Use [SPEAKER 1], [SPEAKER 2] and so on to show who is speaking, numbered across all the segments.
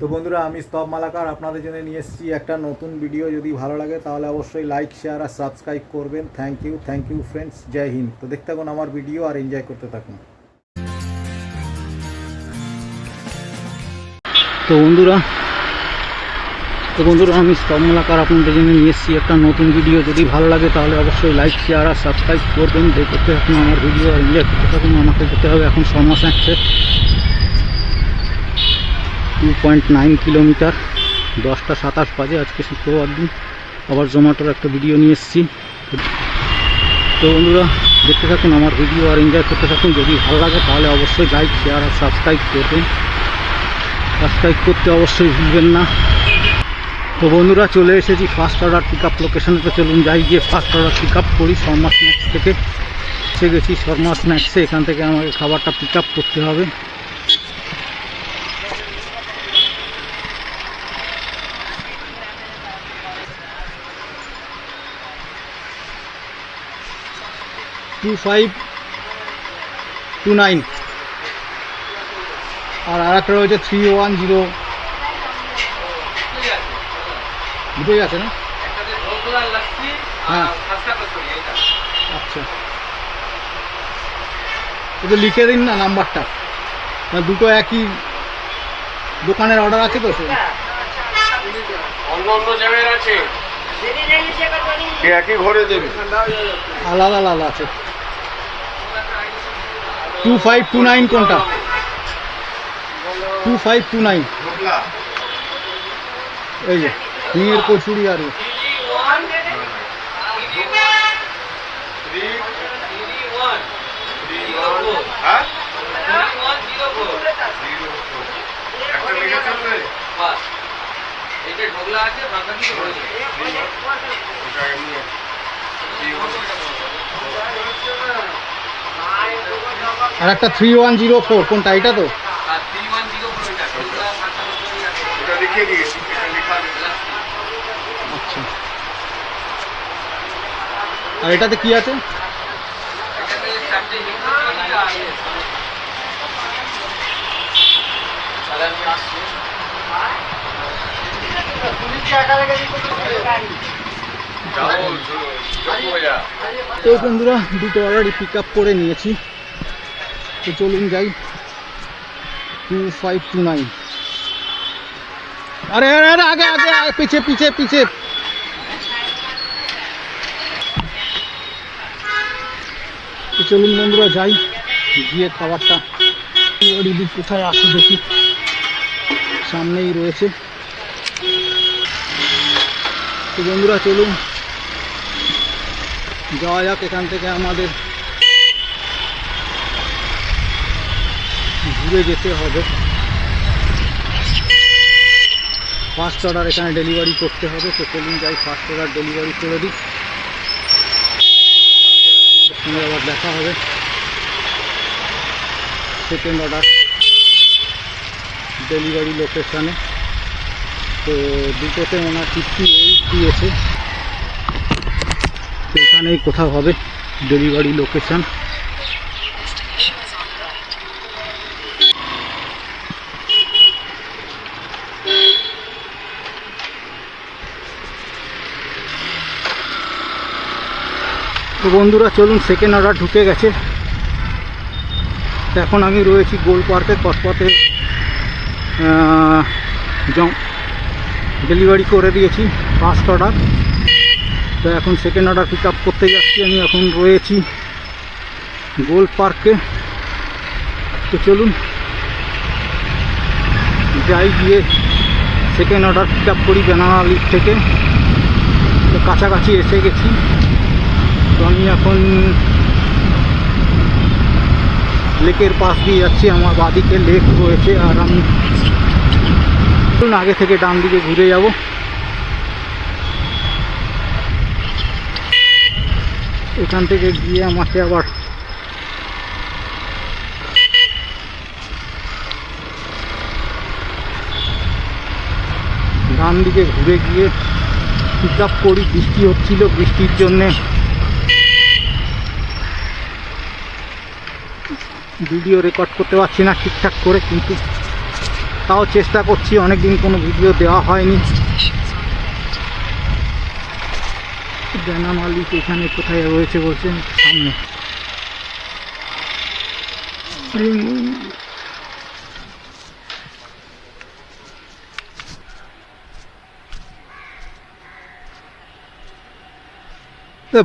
[SPEAKER 1] তো বন্ধুরা, আমি স্তব মালাকার আপনাদের জন্য নিয়ে এসেছি একটা নতুন ভিডিও যদি ভালো লাগে, তাহলে অবশ্যই লাইক শেয়ার আর সাবস্ক্রাইব করবেন। Thank you thank you friends জয় হিন্দ। তো দেখতে থাকুন আমার ভিডিও আর এনজয় করতে থাকুন।
[SPEAKER 2] তো বন্ধুরা তো বন্ধুরা, আমি স্তব মালাকার আপনাদের জন্য নিয়ে এসেছি একটা নতুন ভিডিও যদি ভালো লাগে, তাহলে অবশ্যই লাইক শেয়ার আর সাবস্ক্রাইব করবেন। দেখতে থাকুন আমার ভিডিও আর এনজয় করতে থাকুন। আমাকে যেতে হবে এখন সময় আসছে টু পয়েন্ট নাইন কিলোমিটার দশটা সাতাশ বাজে, আজকে শুক্রবার দিন। আবার জোম্যাটোর একটা ভিডিও নিয়ে এসেছি। তো বন্ধুরা, দেখতে থাকুন আমার ভিডিও আর এনজয় করতে থাকুন। যদি ভালো লাগে, তাহলে অবশ্যই লাইক শেয়ার আর সাবস্ক্রাইব করবেন। সাবস্ক্রাইব করতে অবশ্যই ভুলবেন না। তো বন্ধুরা, চলে এসেছি ফার্স্ট অর্ডার পিক আপ লোকেশনে তো চলুন যাই গিয়ে ফার্স্ট অর্ডার পিক আপ করি, শর্মা স্ন্যাক্স থেকে। এসে গেছি শর্মা স্ন্যাক্সে এখান থেকে আমাকে খাবারটা পিক আপ করতে হবে। টু ফাইভ টু নাইন আর আর একটা রয়েছে থ্রি ওয়ান জিরো দুটোই আছে না? হ্যাঁ। আচ্ছা। একটু লিখে দিন না নাম্বারটা। না দুটো একই দোকানের অর্ডার আছে তো সে? আলাদা আলাদা আছে। টু ফাইভ টু নাইন কোনটা? টু ফাইভ টু নাইন এই যে নিয়ের কচুরি আর এ। আর একটা থ্রি ওয়ান জিরো ফোর কোনটা এটা তো। আচ্ছা। আর এটাতে কি আছে? তো বন্ধুরা, দুটো অর্ডারই পিক আপ করে নিয়েছি। তো চলুন যাই। টু ফাইভ টু নাইন আরে আরে আগে আগে পিছে পিছে পিছে। চলুন বন্ধুরা, যাই। গিয়ে খাবারটা দিদি কোথায় আসে দেখি। সামনেই রয়েছে। তো বন্ধুরা, চলুন। যাওয়া যাক এখান থেকে আমাদের। ঘুরে যেতে হবে। ফার্স্ট অর্ডার এখানে ডেলিভারি করতে হবে। তো চলুন যাই ফার্স্ট অর্ডার ডেলিভারি করে দিই। আবার দেখা হবে। সেকেন্ড অর্ডার ডেলিভারি লোকেশানে তো দুটোতে ওনার ফিফটি এইট দিয়েছে। এখানেই কোথাও হবে ডেলিভারি লোকেশন। তো বন্ধুরা, চলুন সেকেন্ড অর্ডার ঢুকে গেছে। এখন আমি রয়েছি গোল পার্কে কসপথে ডেলিভারি করে দিয়েছি ফার্স্ট অর্ডার তো এখন সেকেন্ড অর্ডার পিক আপ করতে যাচ্ছি আমি, এখন রয়েছি গোল পার্কে। তো চলুন, যাই গিয়ে সেকেন্ড অর্ডার পিক আপ করি বেনানা লিগ থেকে। তো কাছাকাছি এসে গেছি। তো আমি এখন লেকের পাশ দিয়ে যাচ্ছি, আমার বাদিকে লেক রয়েছে আর আমি আগে থেকে ডান দিকে ঘুরে যাব। এখান থেকে গিয়ে আমাকে আবার ডান দিকে ঘুরে গিয়ে পিক আপ করি। বৃষ্টি হচ্ছিল বৃষ্টির জন্যে। ভিডিও রেকর্ড করতে পারছি না ঠিকঠাক করে, কিন্তু তাও চেষ্টা করছি। অনেক দিন কোনো ভিডিও দেওয়া হয়নি। জানা মালিক এখানে কোথায় রয়েছে বলছেন, সামনে।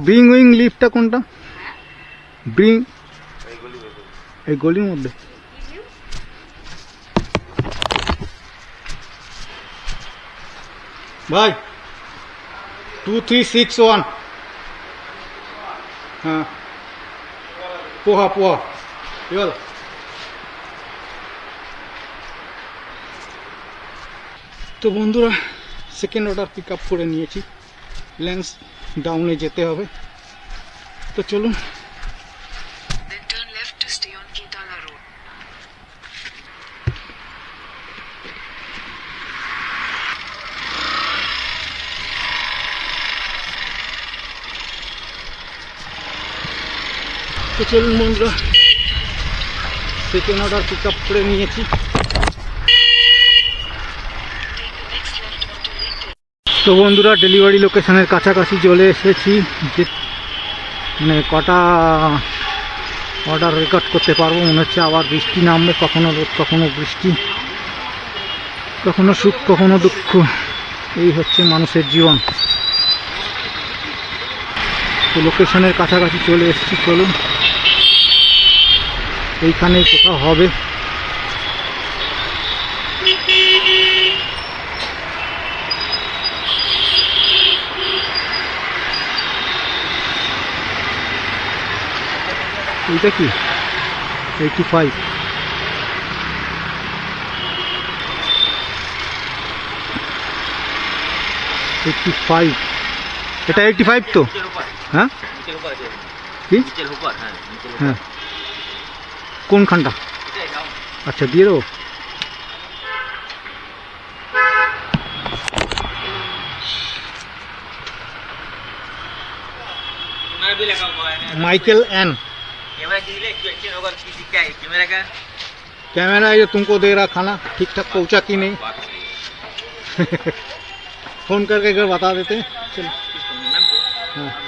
[SPEAKER 2] ব্রিং উইং লিফটটা কোনটা? ব্রিং এই গলির মধ্যে। ভাই টু থ্রি সিক্স ওয়ান হ্যাঁ পোহা পোহা তো বন্ধুরা সেকেন্ড অর্ডার পিক আপ করে নিয়েছি। লেন্স ডাউনে যেতে হবে। তো চলুন তো চলুন বন্ধুরা সেকেন্ড অর্ডার পিক আপ করে নিয়েছি। তো বন্ধুরা ডেলিভারি লোকেশনের কাছাকাছি চলে এসেছি। যে মানে কটা অর্ডার রেকর্ড করতে পারব মনে হচ্ছে আবার বৃষ্টি নামবে, কখনো রোদ, কখনো বৃষ্টি, কখনো সুখ, কখনো দুঃখ। এই হচ্ছে মানুষের জীবন। তো লোকেশনের কাছাকাছি চলে এসেছি, চলুন। এইখানেই কোথাও হবে। এইটা কি? Eighty five. Eighty five. এটা এইটটি ফাইভ তো? হ্যাঁ? কি?
[SPEAKER 3] হ্যাঁ
[SPEAKER 2] হ্যাঁ। কোনখানটা
[SPEAKER 3] এটাই দাও
[SPEAKER 2] আচ্ছা দিয়ে দেবো
[SPEAKER 3] कैमरा भी लगा हुआ है
[SPEAKER 2] माइकल एन
[SPEAKER 3] कैमरा के लिए क्वेश्चन होगा किसी क्या है कैमरा का
[SPEAKER 2] कैमरा ये तुमको दे रहा खाना ठीक ठाक पहुंचा कि नहीं
[SPEAKER 3] बात सही
[SPEAKER 2] फोन करके घर बता देते हैं चलो
[SPEAKER 3] किसको मैम को
[SPEAKER 2] हाँ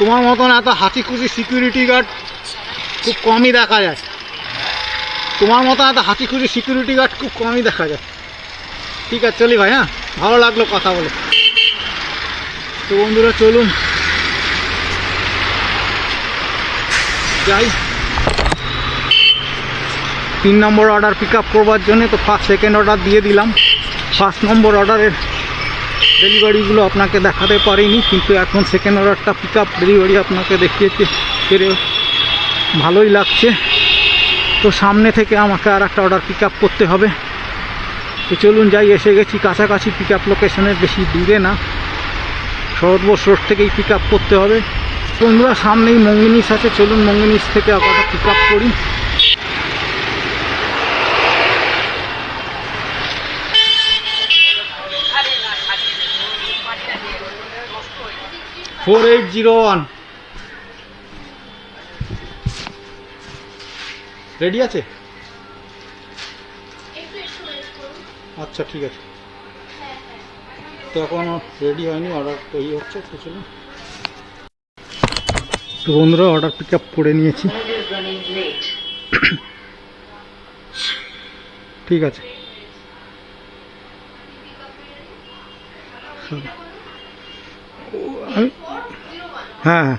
[SPEAKER 2] তোমার মতন এত হাতি খুশি সিকিউরিটি গার্ড খুব কমই দেখা যায়। তোমার মতন এত হাতি খুশি সিকিউরিটি গার্ড খুব কমই দেখা যায়। ঠিক আছে, চলি ভাই হ্যাঁ? ভালো লাগল কথা বলে। তো বন্ধুরা, চলুন। যাই। তিন নম্বর অর্ডার পিক আপ করবার জন্য তো ফার্স্ট সেকেন্ড অর্ডার দিয়ে দিলাম। ফার্স্ট নম্বর অর্ডারের ডেলিভারিগুলো আপনাকে দেখাতে পারিনি, কিন্তু এখন সেকেন্ড অর্ডারটা পিক আপ ডেলিভারি আপনাকে দেখিয়েছে। পেরে ভালোই লাগছে। তো সামনে থেকে আমাকে আর একটা অর্ডার পিক আপ করতে হবে। তো চলুন যাই, এসে গেছি কাছাকাছি পিক আপ লোকেশনের বেশি দূরে না। সর্বশ রোড থেকেই পিক আপ করতে হবে। বন্ধুরা, সামনেই মঙ্গিনিস আছে। চলুন মঙ্গিনিস থেকে আপাতত পিক আপ করি। Four eight zero one ready আছে? আচ্ছা ঠিক আছে। তো এখনও রেডি হয়নি অর্ডার তৈরি হচ্ছে তো চলুন। তো বন্ধুরা অর্ডার পিক আপ করে নিয়েছি। ঠিক আছে। আমি- হ্যাঁ হ্যাঁ।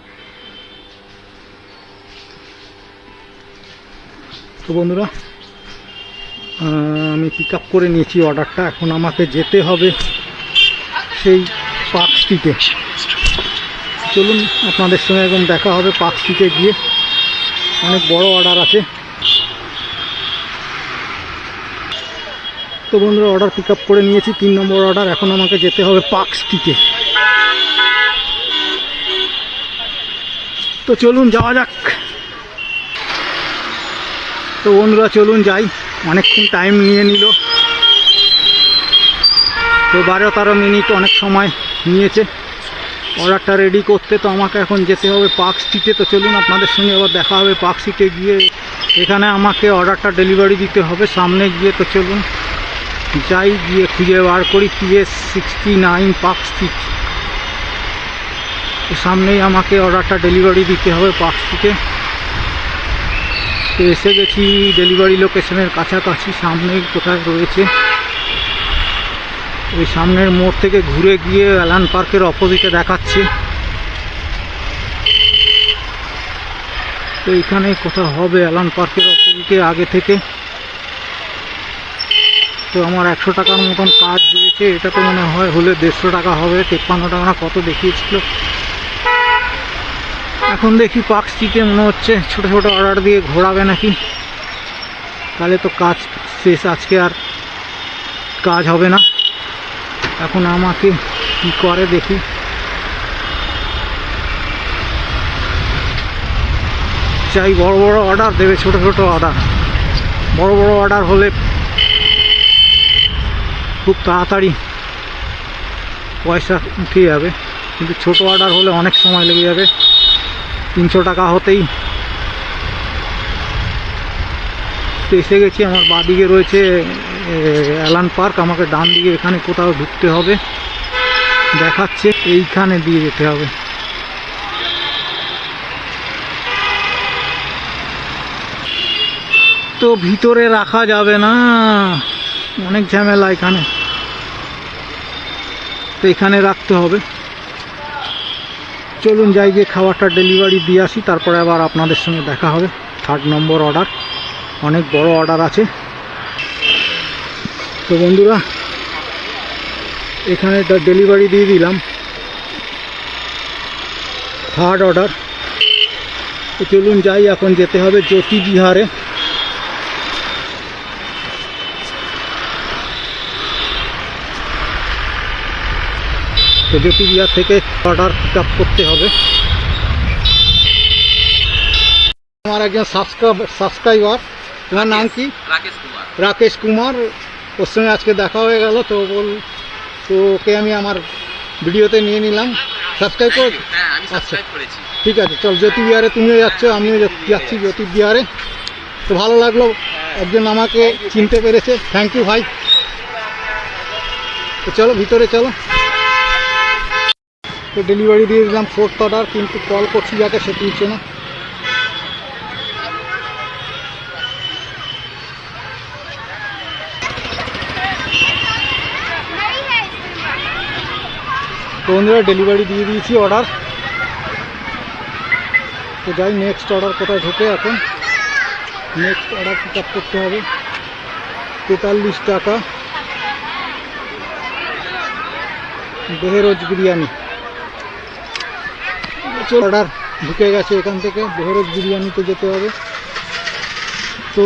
[SPEAKER 2] তো বন্ধুরা আমি পিক আপ করে নিয়েছি অর্ডারটা এখন আমাকে যেতে হবে সেই পার্ক স্ট্রিটে চলুন, আপনাদের সঙ্গে একদম দেখা হবে পার্ক স্ট্রিটে গিয়ে। অনেক বড় অর্ডার আছে। তো বন্ধুরা অর্ডার পিক আপ করে নিয়েছি। তিন নম্বর অর্ডার এখন আমাকে যেতে হবে পার্ক স্ট্রিটে তো চলুন, যাওয়া যাক। তো বন্ধুরা, চলুন যাই। অনেকক্ষণ টাইম নিয়ে নিল। তো বারো তেরো মিনিট অনেক সময় নিয়েছে। অর্ডারটা রেডি করতে তো আমাকে এখন যেতে হবে পার্ক স্ট্রিটে তো চলুন, আপনাদের সঙ্গে আবার দেখা হবে পার্ক স্ট্রিটে গিয়ে। এখানে আমাকে অর্ডারটা ডেলিভারি দিতে হবে, সামনে গিয়ে তো চলুন। যাই, গিয়ে খুঁজে বার করি। PS sixty nine Park Street তো সামনেই আমাকে অর্ডারটা ডেলিভারি দিতে হবে পার্ক স্ট্রিটে তো এসে গেছি ডেলিভারি লোকেশনের কাছাকাছি, সামনেই কোথায় রয়েছে? ওই সামনের মোড় থেকে ঘুরে গিয়ে অ্যালান পার্কের অপোজিটে দেখাচ্ছে। তো এখানে কোথাও হবে অ্যালান পার্কের অপোজিটে আগে থেকে। তো আমার একশো টাকার মতন কাজ হয়েছে। এটা তো মনে হয় হলে দেড়শো টাকা হবে, তেপ্পান্ন টাকা কত দেখিয়েছিল। এখন দেখি পার্ক স্ট্রিটে মনে হচ্ছে ছোট ছোট অর্ডার দিয়ে ঘোরাবে নাকি। তাহলে তো কাজ শেষ, আজকে আর কাজ হবে না। এখন আমাকে কি করে দেখি। চাই বড় বড় অর্ডার দেবে, ছোট ছোট অর্ডার। বড় বড় অর্ডার হলে খুব তাড়াতাড়ি পয়সা উঠে যাবে। কিন্তু ছোট অর্ডার হলে অনেক সময় লেগে যাবে। তিনশো টাকা হতেই। তো এসে গেছি, আমার বাঁদিকে রয়েছে অ্যালান পার্ক। আমাকে ডান দিকে এখানে কোথাও ঢুকতে হবে। দেখাচ্ছে, এইখানে দিয়ে যেতে হবে। তো ভিতরে রাখা যাবে না। অনেক ঝামেলা এখানে। তো এখানে রাখতে হবে। চলুন যাই গিয়ে খাবারটা ডেলিভারি দিয়ে আসি, তারপরে আবার আপনাদের সঙ্গে দেখা হবে। থার্ড নম্বর অর্ডার, অনেক বড় অর্ডার আছে। তো বন্ধুরা, এখানে ডেলিভারি দিয়ে দিলাম। Third order. তো চলুন যাই, এখন যেতে হবে জ্যোতি বিহারে। তো জ্যোতি বিহার থেকে অর্ডার পিক করতে হবে। আমার একজন সাবস্ক্রাইবার তোমার নাম কি? রাকেশ কুমার। ওর সঙ্গে আজকে দেখা হয়ে গেল তো বল তো ওকে আমি আমার ভিডিওতে নিয়ে নিলাম। সাবস্ক্রাইব করে আচ্ছা। ঠিক আছে চল জ্যোতি বিহারে তুমিও যাচ্ছ আমিও যাচ্ছি জ্যোতি বিহারে। তো ভালো লাগল একজন আমাকে চিনতে পেরেছে। থ্যাংক ইউ ভাই। তো চলো ভিতরে চলো। তো ডেলিভারি দিয়ে দিলাম ফোর্থ অর্ডার কিন্তু কল করছি যাকে সে তুলছে না। তো বন্ধুরা ডেলিভারি দিয়ে দিয়েছি অর্ডার তো যাই নেক্সট অর্ডার কোথায় ঢোকে এখন? নেক্সট অর্ডার পিক আপ করতে হবে। তেতাল্লিশ টাকা। বেহরোজ বিরিয়ানি। অর্ডার ঢুকে গেছে এখান থেকে বেহরোজ বিরিয়ানিতে যেতে হবে। তো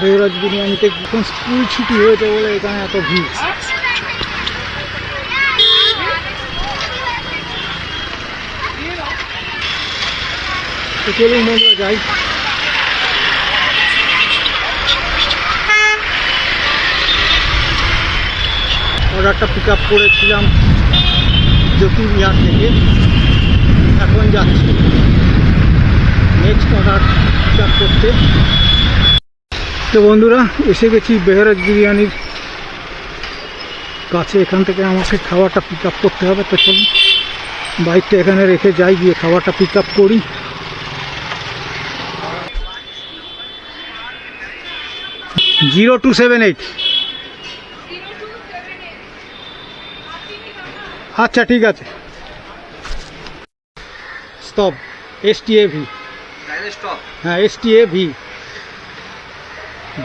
[SPEAKER 2] বেহরাজ বিরিয়ানিতে এখন স্কুল ছুটি হয়েছে বলে এখানে এত ভিড়। তো চলুন বন্ধুরা, যাই। অর্ডারটা পিক আপ করেছিলাম জ্যোতির্বিহার থেকে। এখন যাচ্ছি নেক্সট অর্ডার পিক আপ করতে। তো বন্ধুরা, এসে গেছি বেহরাজ বিরিয়ানির কাছে। এখান থেকে আমাকে খাবারটা পিক আপ করতে হবে। তো চলুন বাইকটা এখানে রেখে যাই, গিয়ে খাবারটা পিক আপ করি। জিরো টু সেভেন এইট আচ্ছা ঠিক আছে। Stop S T A
[SPEAKER 3] V
[SPEAKER 2] হ্যাঁ S T A V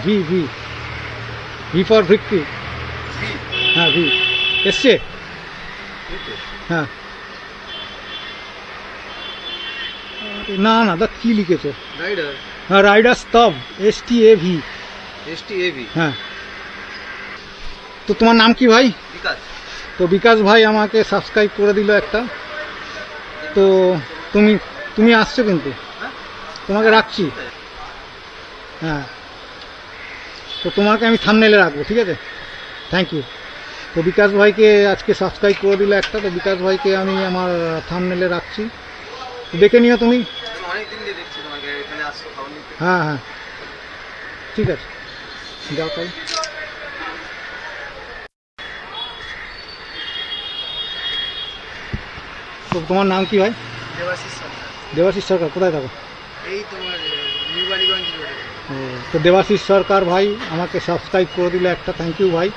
[SPEAKER 2] V V V for victory হ্যাঁ ভি এসছে? হ্যাঁ। না না দা কি লিখেছে?
[SPEAKER 3] রাইডার
[SPEAKER 2] হ্যাঁ রাইডার স্তব S T A V
[SPEAKER 3] S T A V
[SPEAKER 2] হ্যাঁ। তো তোমার নাম কি ভাই?
[SPEAKER 3] বিকাশ।
[SPEAKER 2] তো বিকাশ ভাই আমাকে সাবস্ক্রাইব করে দিল একটা। তো তুমি তুমি আসছো কিন্তু? তোমাকে রাখছি। হ্যাঁ। তো তোমাকে আমি থামনেলে রাখব, ঠিক আছে? থ্যাংক ইউ তো বিকাশ ভাইকে আজকে সাবস্ক্রাইব করে দিল একটা, তো বিকাশ ভাইকে আমি আমার থামনেলে রাখছি। দেখে নিও তুমি। হ্যাঁ হ্যাঁ। ঠিক আছে। যাও তাই তোমার নাম কি ভাই?
[SPEAKER 3] দেবাশিস সরকার।
[SPEAKER 2] দেবাশিস সরকার কোথায় থাকো?
[SPEAKER 3] এই তোমার নিউ বালিগঞ্জ
[SPEAKER 2] ও, তো দেবাশিস সরকার ভাই আমাকে সাবস্ক্রাইব করে দিলে একটা থ্যাংক ইউ ভাই।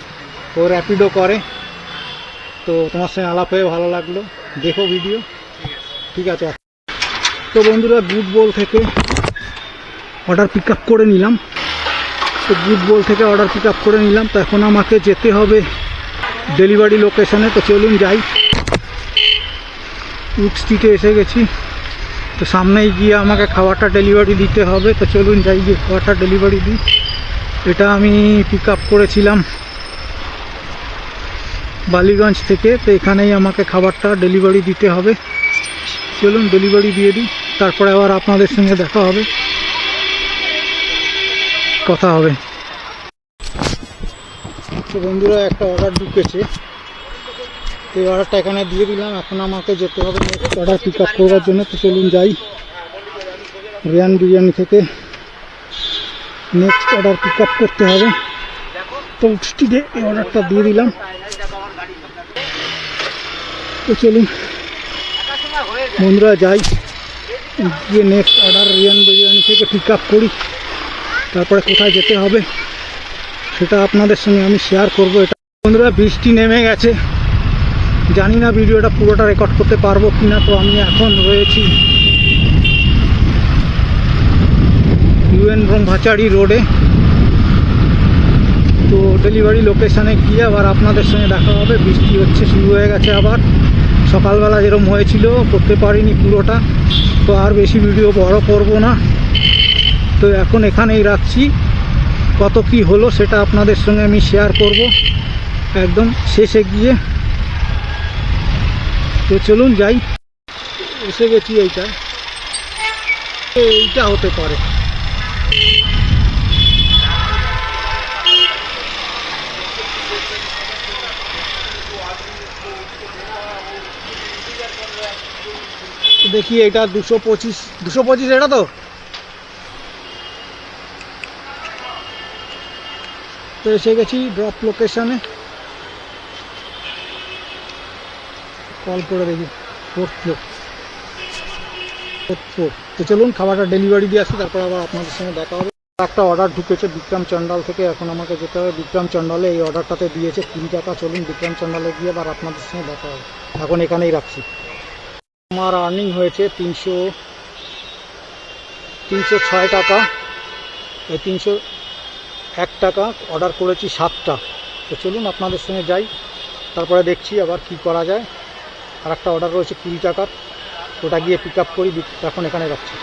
[SPEAKER 2] ও র্যাপিডও করে। তো তোমার সঙ্গে আলাপ হয়ে ভালো লাগল। দেখো ভিডিও ঠিক আছে। তো বন্ধুরা গুড বল থেকে অর্ডার পিক আপ করে নিলাম। তো গুড বল থেকে অর্ডার পিক আপ করে নিলাম। তো এখন আমাকে যেতে হবে ডেলিভারি লোকেশনে তো চলুন যাই। উড স্ট্রিটে এসে গেছি। তো সামনেই গিয়ে আমাকে খাবারটা ডেলিভারি দিতে হবে। তো চলুন যাই গিয়ে খাবারটা ডেলিভারি দিই। এটা আমি পিক আপ করেছিলাম বালিগঞ্জ থেকে। তো এখানেই আমাকে খাবারটা ডেলিভারি দিতে হবে। চলুন ডেলিভারি দিয়ে দিই। তারপরে আবার আপনাদের সঙ্গে দেখা হবে। কথা হবে। তো বন্ধুরা, একটা অর্ডার ঢুকেছে। এই অর্ডারটা এখানে দিয়ে দিলাম। এখন আমাকে যেতে হবে নেক্সট অর্ডার পিক আপ করবার জন্য। তো চলুন যাই। রিয়ান বিরিয়ানি থেকে নেক্সট অর্ডার পিক আপ করতে হবে। তো স্টিডে এই অর্ডারটা দিয়ে দিলাম। তো চলুন বন্ধুরা যাই। গিয়ে নেক্সট অর্ডার রিয়ান বিরিয়ানি থেকে পিক আপ করি। তারপরে কোথায় যেতে হবে, সেটা আপনাদের সঙ্গে আমি শেয়ার করব। এটা বন্ধুরা, বৃষ্টি নেমে গেছে। জানি না ভিডিওটা পুরোটা রেকর্ড করতে পারব কিনা, তো আমি এখন রয়েছি ইউএন ব্রহ্মচারী রোডে। তো ডেলিভারি লোকেশানে গিয়ে আবার আপনাদের সঙ্গে দেখা হবে, বৃষ্টি হচ্ছে, শুরু হয়ে গেছে আবার। সকালবেলা যেরকম হয়েছিল, করতে পারিনি পুরোটা, তো আর বেশি ভিডিও বড় করব না। তো এখন এখানেই রাখছি। কত কি হলো সেটা আপনাদের সঙ্গে আমি শেয়ার করব। একদম শেষে গিয়ে তো চলুন যাই। এসে গেছি এইটা। এইটা হতে পারে। দেখি এটা দুশো পঁচিশ। দুশো পঁচিশ এটা তো? তো এসে গেছি ড্রপ লোকেশনে কল করে দেখি। ফ্লোর তো চলুন, খাবারটা ডেলিভারি দিয়ে আসি, তারপর আবার আপনাদের সঙ্গে দেখা হবে। একটা অর্ডার ঢুকেছে বিক্রম চন্ডাল থেকে, এখন আমাকে যেতে হবে। বিক্রম চন্ডালে এই অর্ডারটাতে দিয়েছে কুড়ি টাকা। চলুন, বিক্রম চন্ডালে গিয়ে আবার আপনাদের সঙ্গে দেখা হবে। এখন এখানেই রাখছি। আমার আর্নিং হয়েছে তিনশো তিনশো ছয় টাকা। এই তিনশো এক টাকা অর্ডার করেছি সাতটা। তো চলুন, আপনাদের সঙ্গে যাই। তারপরে দেখছি আবার কি করা যায়। আর একটা অর্ডার রয়েছে কুড়ি টাকার। ওটা গিয়ে পিক আপ করি এখন এখানে রাখছি।